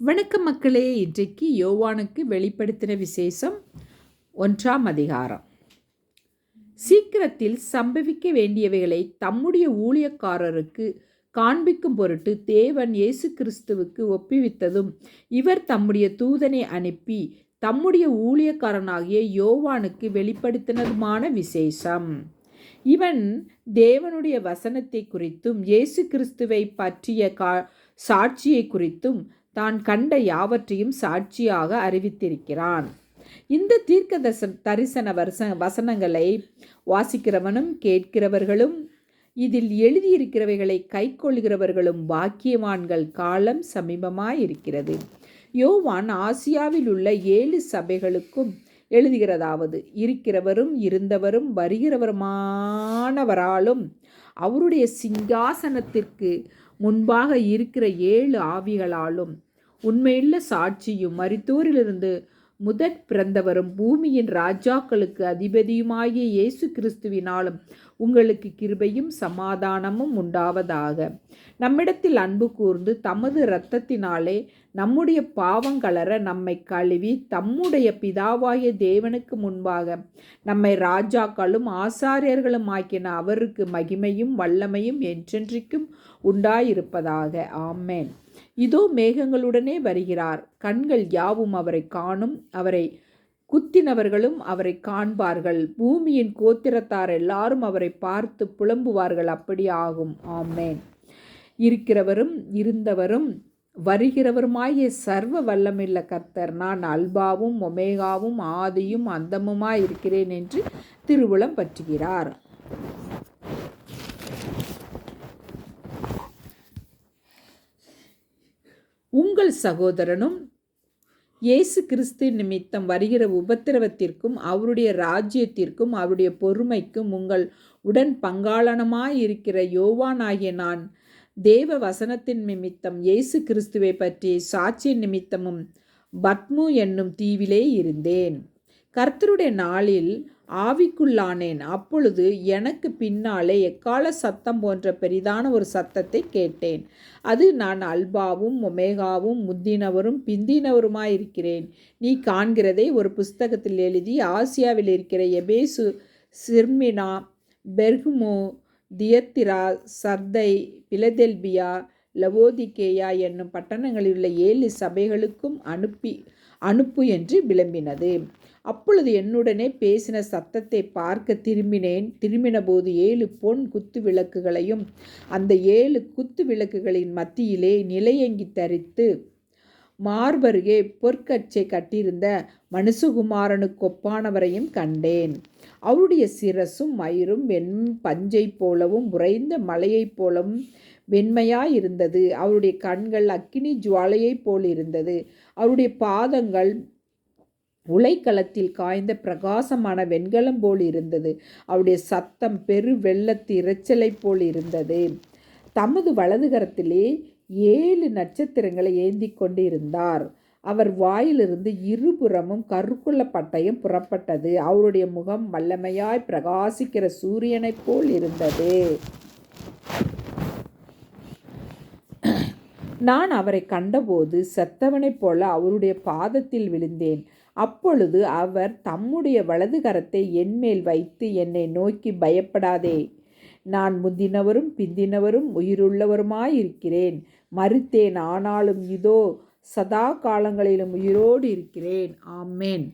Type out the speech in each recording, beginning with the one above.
வணக்கம் மக்களே இன்றைக்கு யோவானுக்கு வெளிப்படுத்தின விசேஷம் ஒன்றாம் அதிகாரம். சீக்கிரத்தில் சம்பவிக்க வேண்டியவைகளை தம்முடைய ஊழியக்காரருக்கு காண்பிக்கும் பொருட்டு தேவன் இயேசு கிறிஸ்துவுக்கு ஒப்புவித்ததும் இவர் தம்முடைய தூதனை அனுப்பி தம்முடைய ஊழியக்காரனாகிய யோவானுக்கு வெளிப்படுத்தினதுமான விசேஷம். இவன் தேவனுடைய வசனத்தை குறித்தும் இயேசு கிறிஸ்துவை பற்றிய கா சாட்சியை குறித்தும் தான் கண்ட யாவற்றையும் சாட்சியாக அறிவித்திருக்கிறான். இந்த தீர்க்க தச தரிசன வச வசனங்களை வாசிக்கிறவனும் கேட்கிறவர்களும் இதில் எழுதியிருக்கிறவைகளை கைக்கொள்கிறவர்களும் பாக்கியவான்கள் காலம் சமீபமாயிருக்கிறது. யோவான் ஆசியாவில் உள்ள ஏழு சபைகளுக்கும் எழுதுகிறதாவது இருக்கிறவரும் இருந்தவரும் வருகிறவருமானவராலும் அவருடைய சிங்காசனத்திற்கு முன்பாக இருக்கிற ஏழு ஆவிகளாலும் உண்மையுள்ள சாட்சியும் மரித்தோரிலிருந்து முதற் பிறந்தவரும் பூமியின் ராஜாக்களுக்கு அதிபதியுமாகிய இயேசு கிறிஸ்துவினாலும் உங்களுக்கு கிருபையும் சமாதானமும் உண்டாவதாக. நம்மிடத்தில் அன்பு கூர்ந்து தமது இரத்தத்தினாலே நம்முடைய பாவங்களற நம்மை கழுவி தம்முடைய பிதாவாகிய தேவனுக்கு முன்பாக நம்மை ராஜாக்களும் ஆசாரியர்களும் ஆக்கின அவருக்கு மகிமையும் வல்லமையும் என்றென்றைக்கும் உண்டாயிருப்பதாக. ஆமேன். இதோ மேகங்களுடனே வருகிறார். கண்கள் யாவும் அவரை காணும் அவரை குத்தினவர்களும் அவரை காண்பார்கள். பூமியின் கோத்திரத்தார் எல்லாரும் அவரை பார்த்து புலம்புவார்கள். அப்படி ஆகும். ஆமேன். இருக்கிறவரும் இருந்தவரும் வருகிறவருமாய சர்வ வல்லமில்ல கர்த்தர். நான் அல்பாவும் ஒமேகாவும் ஆதியும் அந்தமுமாய் இருக்கிறேன் என்று திருவுளம் பற்றுகிறார். உங்கள் சகோதரனும் இயேசு கிறிஸ்து நிமித்தம் வருகிற உபத்திரவத்திற்கும் அவருடைய ராஜ்யத்திற்கும் அவருடைய பொறுமைக்கும் உங்கள் உடன் பங்காளனமாயிருக்கிற யோவானாகிய நான் தேவ வசனத்தின் நிமித்தம் இயேசு கிறிஸ்துவை பற்றி சாட்சி நிமித்தமும் பத்மு என்னும் தீவிலே இருந்தேன். கர்த்தருடைய நாளில் ஆவிக்குள்ளானேன். அப்பொழுது எனக்கு பின்னாலே எக்கால சத்தம் போன்ற பெரிதான ஒரு சத்தத்தை கேட்டேன். அது நான் அல்பாவும் ஒமேகாவும் முந்தினவரும் பிந்தினவருமாயிருக்கிறேன் நீ காண்கிறதை ஒரு புஸ்தகத்தில் எழுதி ஆசியாவில் இருக்கிற எபேசு சிர்மினா பெர்குமோ தியத்திரா சர்தை பிலதெல்பியா லவோதிகேயா என்னும் பட்டணங்களில் உள்ள ஏழு சபைகளுக்கும் அனுப்பி அனுப்பு என்று விளம்பினது. அப்பொழுது என்னுடனே பேசின சத்தத்தை பார்க்க திரும்பினேன். திரும்பினபோது ஏழு பொன் குத்து விளக்குகளையும் அந்த ஏழு குத்து விளக்குகளின் மத்தியிலே நிலையங்கி தரித்து மார்பருகே பொற்கச்சை கட்டியிருந்த மனுசுகுமாரனுக்கொப்பானவரையும் கண்டேன். அவருடைய சிரசும் மயிரும் வெண் பஞ்சை போலவும் உறைந்த மலையைப் போலவும் வெண்மையாயிருந்தது. அவருடைய கண்கள் அக்கினி ஜுவாலையைப் போல் இருந்தது அவருடைய பாதங்கள் உலைக்களத்தில் காய்ந்த பிரகாசமான வெண்கலம் போல் இருந்தது அவருடைய சத்தம் பெரு வெள்ளத்து இறைச்சலை போல் இருந்தது தமது வலதுகரத்திலே ஏழு நட்சத்திரங்களை ஏந்தி கொண்டிருந்தார். அவர் வாயிலிருந்து இருபுறமும் கருக்குள்ள பட்டயம் புறப்பட்டது. அவருடைய முகம் வல்லமையாய் பிரகாசிக்கிற சூரியனைப் போல் இருந்தது நான் அவரை கண்டபோது செத்தவனைப் போல அவருடைய பாதத்தில் விழுந்தேன். அப்பொழுது அவர் தம்முடைய வலது கரத்தை என்மேல் வைத்து என்னை நோக்கி பயப்படாதே. நான் முந்தினவரும் பிந்தினவரும் உயிருள்ளவருமாயிருக்கிறேன். மறுத்தேன் ஆனாலும் இதோ சதா காலங்களிலும் உயிரோடு இருக்கிறேன். ஆமேன்.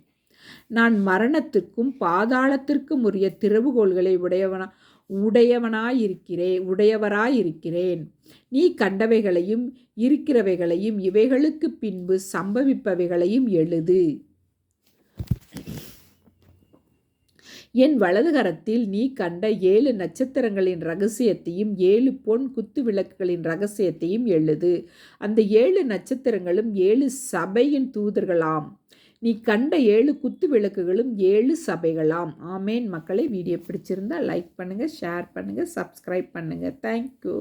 நான் மரணத்திற்கும் பாதாளத்திற்கும் உரிய திறவுகோள்களை உடையவனா உடையவனாயிருக்கிறேன் உடையவராயிருக்கிறேன். நீ கண்டவைகளையும் இருக்கிறவைகளையும் இவைகளுக்கு பின்பு சம்பவிப்பவைகளையும் எழுது. என் வலதுகரத்தில் நீ கண்ட ஏழு நட்சத்திரங்களின் ரகசியத்தையும் ஏழு பொன் குத்து விளக்குகளின் ரகசியத்தையும் எழுது. அந்த ஏழு நட்சத்திரங்களும் ஏழு சபையின் தூதர்களாம். நீ கண்ட ஏழு குத்து விளக்குகளும் ஏழு சபைகளாம். ஆமேன். மக்களை வீடியோ பிடிச்சிருந்தா லைக் பண்ணுங்கள் ஷேர் பண்ணுங்கள் சப்ஸ்கிரைப் பண்ணுங்கள் தேங்க்யூ